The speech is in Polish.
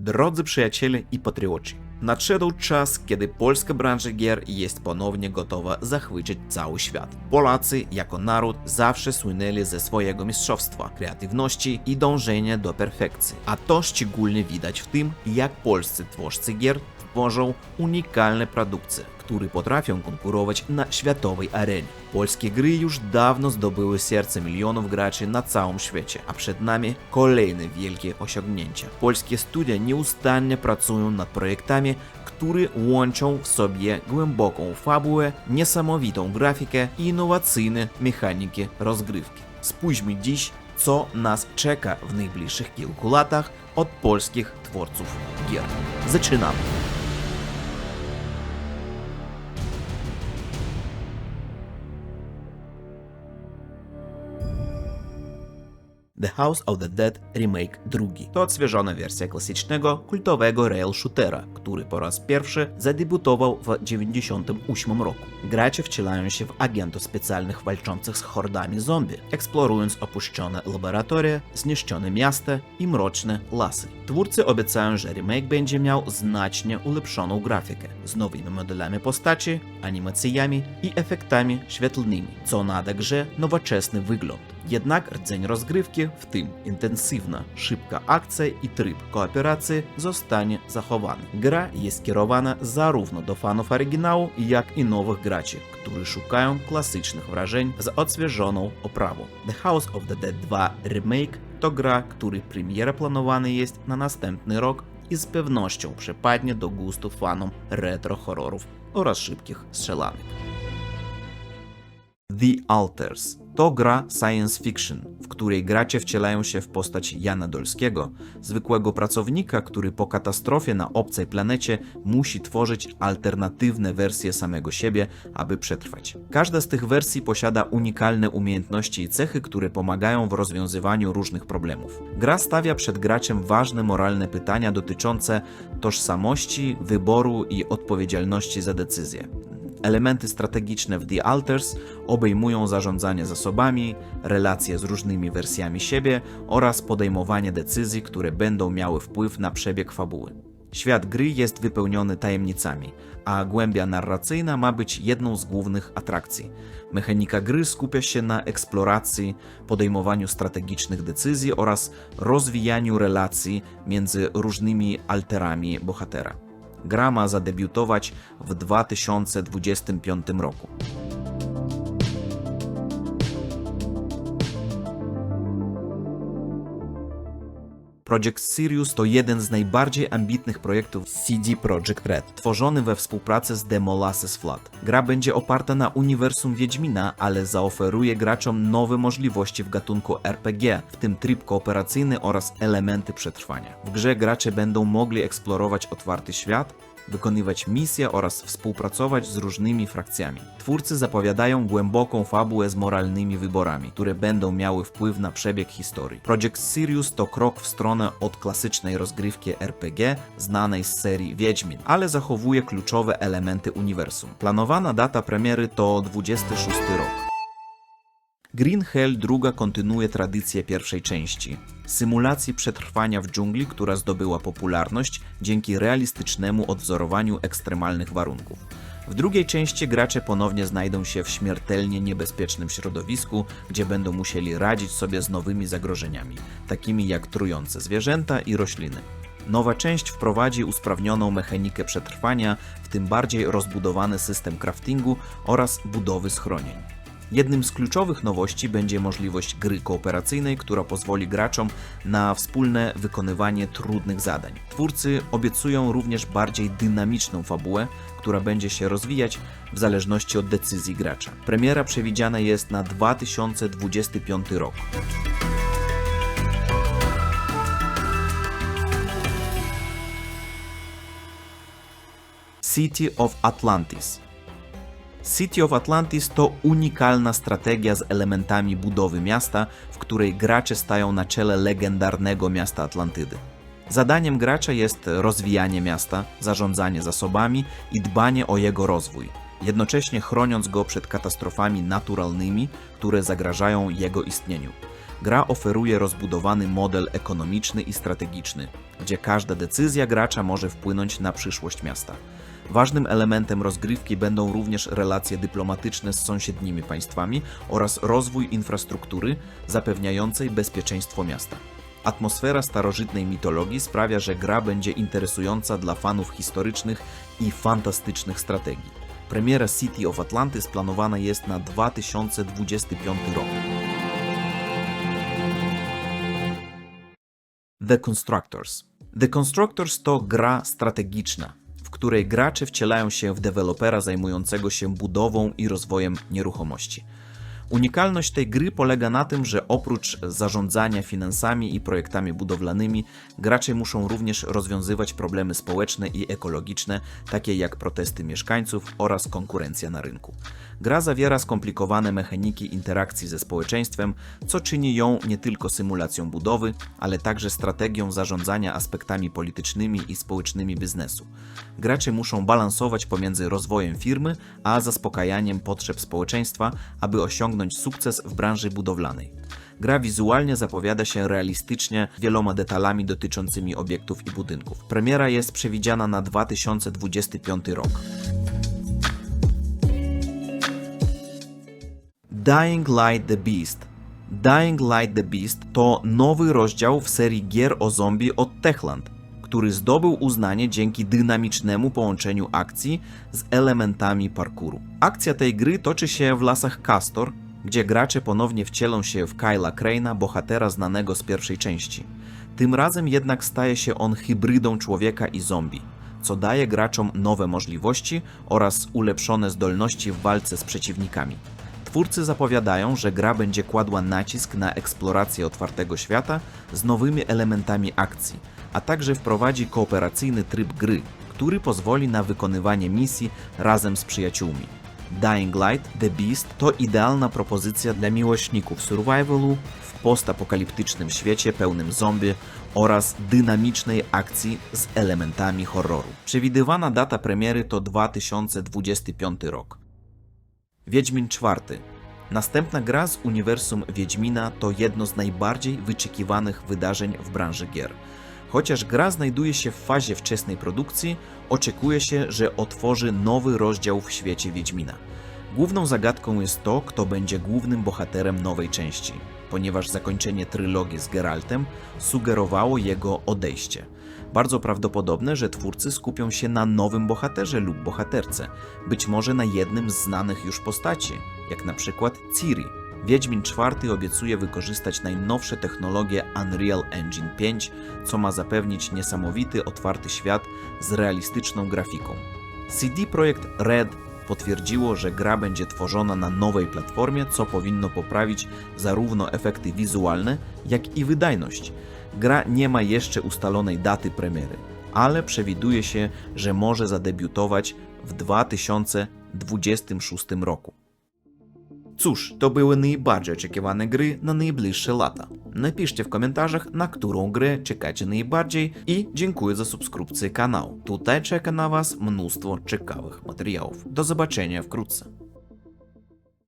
Drodzy przyjaciele i patrioci, nadszedł czas, kiedy polska branża gier jest ponownie gotowa zachwycić cały świat. Polacy jako naród zawsze słynęli ze swojego mistrzostwa, kreatywności i dążenia do perfekcji. A to szczególnie widać w tym, jak polscy twórcy gier tworzą unikalne produkcje, które potrafią konkurować na światowej arenie. Polskie gry już dawno zdobyły serce milionów graczy na całym świecie, a przed nami kolejne wielkie osiągnięcia. Polskie studia nieustannie pracują nad projektami, które łączą w sobie głęboką fabułę, niesamowitą grafikę i innowacyjne mechaniki rozgrywki. Spójrzmy dziś, co nas czeka w najbliższych kilku latach od polskich twórców gier. Zaczynamy! The House of the Dead Remake II. To odświeżona wersja klasycznego, kultowego rail shootera, który po raz pierwszy zadebiutował w 1998 roku. Gracze wcielają się w agentów specjalnych walczących z hordami zombie, eksplorując opuszczone laboratoria, zniszczone miasta i mroczne lasy. Twórcy obiecają, że remake będzie miał znacznie ulepszoną grafikę, z nowymi modelami postaci, animacjami i efektami świetlnymi, co nada grze nowoczesny wygląd. Jednak rdzeń rozgrywki, w tym intensywna, szybka akcja i tryb kooperacji zostanie zachowany. Gra jest kierowana zarówno do fanów oryginału, jak i nowych graczy, którzy szukają klasycznych wrażeń z odświeżoną oprawą. The House of the Dead 2 Remake to gra, której premiera planowana jest na następny rok i z pewnością przypadnie do gustu fanom retro horrorów oraz szybkich strzelanek. The Alters to gra science fiction, w której gracze wcielają się w postać Jana Dolskiego, zwykłego pracownika, który po katastrofie na obcej planecie musi tworzyć alternatywne wersje samego siebie, aby przetrwać. Każda z tych wersji posiada unikalne umiejętności i cechy, które pomagają w rozwiązywaniu różnych problemów. Gra stawia przed graczem ważne moralne pytania dotyczące tożsamości, wyboru i odpowiedzialności za decyzje. Elementy strategiczne w The Alters obejmują zarządzanie zasobami, relacje z różnymi wersjami siebie oraz podejmowanie decyzji, które będą miały wpływ na przebieg fabuły. Świat gry jest wypełniony tajemnicami, a głębia narracyjna ma być jedną z głównych atrakcji. Mechanika gry skupia się na eksploracji, podejmowaniu strategicznych decyzji oraz rozwijaniu relacji między różnymi alterami bohatera. Gra ma zadebiutować w 2025 roku. Project Sirius to jeden z najbardziej ambitnych projektów CD Projekt Red, tworzony we współpracy z The Molasses Flood. Gra będzie oparta na uniwersum Wiedźmina, ale zaoferuje graczom nowe możliwości w gatunku RPG, w tym tryb kooperacyjny oraz elementy przetrwania. W grze gracze będą mogli eksplorować otwarty świat, wykonywać misje oraz współpracować z różnymi frakcjami. Twórcy zapowiadają głęboką fabułę z moralnymi wyborami, które będą miały wpływ na przebieg historii. Project Sirius to krok w stronę od klasycznej rozgrywki RPG znanej z serii Wiedźmin, ale zachowuje kluczowe elementy uniwersum. Planowana data premiery to 26 rok. Green Hell II kontynuuje tradycję pierwszej części. Symulacji przetrwania w dżungli, która zdobyła popularność dzięki realistycznemu odwzorowaniu ekstremalnych warunków. W drugiej części gracze ponownie znajdą się w śmiertelnie niebezpiecznym środowisku, gdzie będą musieli radzić sobie z nowymi zagrożeniami, takimi jak trujące zwierzęta i rośliny. Nowa część wprowadzi usprawnioną mechanikę przetrwania, w tym bardziej rozbudowany system craftingu oraz budowy schronień. Jednym z kluczowych nowości będzie możliwość gry kooperacyjnej, która pozwoli graczom na wspólne wykonywanie trudnych zadań. Twórcy obiecują również bardziej dynamiczną fabułę, która będzie się rozwijać w zależności od decyzji gracza. Premiera przewidziana jest na 2025 rok. City of Atlantis City of Atlantis to unikalna strategia z elementami budowy miasta, w której gracze stają na czele legendarnego miasta Atlantydy. Zadaniem gracza jest rozwijanie miasta, zarządzanie zasobami i dbanie o jego rozwój, jednocześnie chroniąc go przed katastrofami naturalnymi, które zagrażają jego istnieniu. Gra oferuje rozbudowany model ekonomiczny i strategiczny, gdzie każda decyzja gracza może wpłynąć na przyszłość miasta. Ważnym elementem rozgrywki będą również relacje dyplomatyczne z sąsiednimi państwami oraz rozwój infrastruktury zapewniającej bezpieczeństwo miasta. Atmosfera starożytnej mitologii sprawia, że gra będzie interesująca dla fanów historycznych i fantastycznych strategii. Premiera City of Atlantis planowana jest na 2025 rok. The Constructors. The Constructors to gra strategiczna, w której gracze wcielają się w dewelopera zajmującego się budową i rozwojem nieruchomości. Unikalność tej gry polega na tym, że oprócz zarządzania finansami i projektami budowlanymi, gracze muszą również rozwiązywać problemy społeczne i ekologiczne, takie jak protesty mieszkańców oraz konkurencja na rynku. Gra zawiera skomplikowane mechaniki interakcji ze społeczeństwem, co czyni ją nie tylko symulacją budowy, ale także strategią zarządzania aspektami politycznymi i społecznymi biznesu. Gracze muszą balansować pomiędzy rozwojem firmy a zaspokajaniem potrzeb społeczeństwa, aby osiągnąć sukces w branży budowlanej. Gra wizualnie zapowiada się realistycznie, wieloma detalami dotyczącymi obiektów i budynków. Premiera jest przewidziana na 2025 rok. Dying Light the Beast. Dying Light the Beast to nowy rozdział w serii gier o zombie od Techland, który zdobył uznanie dzięki dynamicznemu połączeniu akcji z elementami parkouru. Akcja tej gry toczy się w lasach Castor, gdzie gracze ponownie wcielą się w Kyla Crane'a, bohatera znanego z pierwszej części. Tym razem jednak staje się on hybrydą człowieka i zombie, co daje graczom nowe możliwości oraz ulepszone zdolności w walce z przeciwnikami. Twórcy zapowiadają, że gra będzie kładła nacisk na eksplorację otwartego świata z nowymi elementami akcji, a także wprowadzi kooperacyjny tryb gry, który pozwoli na wykonywanie misji razem z przyjaciółmi. Dying Light The Beast to idealna propozycja dla miłośników survivalu w postapokaliptycznym świecie pełnym zombie oraz dynamicznej akcji z elementami horroru. Przewidywana data premiery to 2025 rok. Wiedźmin IV. Następna gra z uniwersum Wiedźmina to jedno z najbardziej wyczekiwanych wydarzeń w branży gier. Chociaż gra znajduje się w fazie wczesnej produkcji, oczekuje się, że otworzy nowy rozdział w świecie Wiedźmina. Główną zagadką jest to, kto będzie głównym bohaterem nowej części, ponieważ zakończenie trylogii z Geraltem sugerowało jego odejście. Bardzo prawdopodobne, że twórcy skupią się na nowym bohaterze lub bohaterce, być może na jednym z znanych już postaci, jak na przykład Ciri. Wiedźmin IV obiecuje wykorzystać najnowsze technologie Unreal Engine 5, co ma zapewnić niesamowity, otwarty świat z realistyczną grafiką. CD Projekt Red potwierdziło, że gra będzie tworzona na nowej platformie, co powinno poprawić zarówno efekty wizualne, jak i wydajność. Gra nie ma jeszcze ustalonej daty premiery, ale przewiduje się, że może zadebiutować w 2026 roku. Cóż, to były najbardziej oczekiwane gry na najbliższe lata. Napiszcie w komentarzach, na którą grę czekacie najbardziej i dziękuję za subskrypcję kanału. Tutaj czeka na Was mnóstwo ciekawych materiałów. Do zobaczenia wkrótce.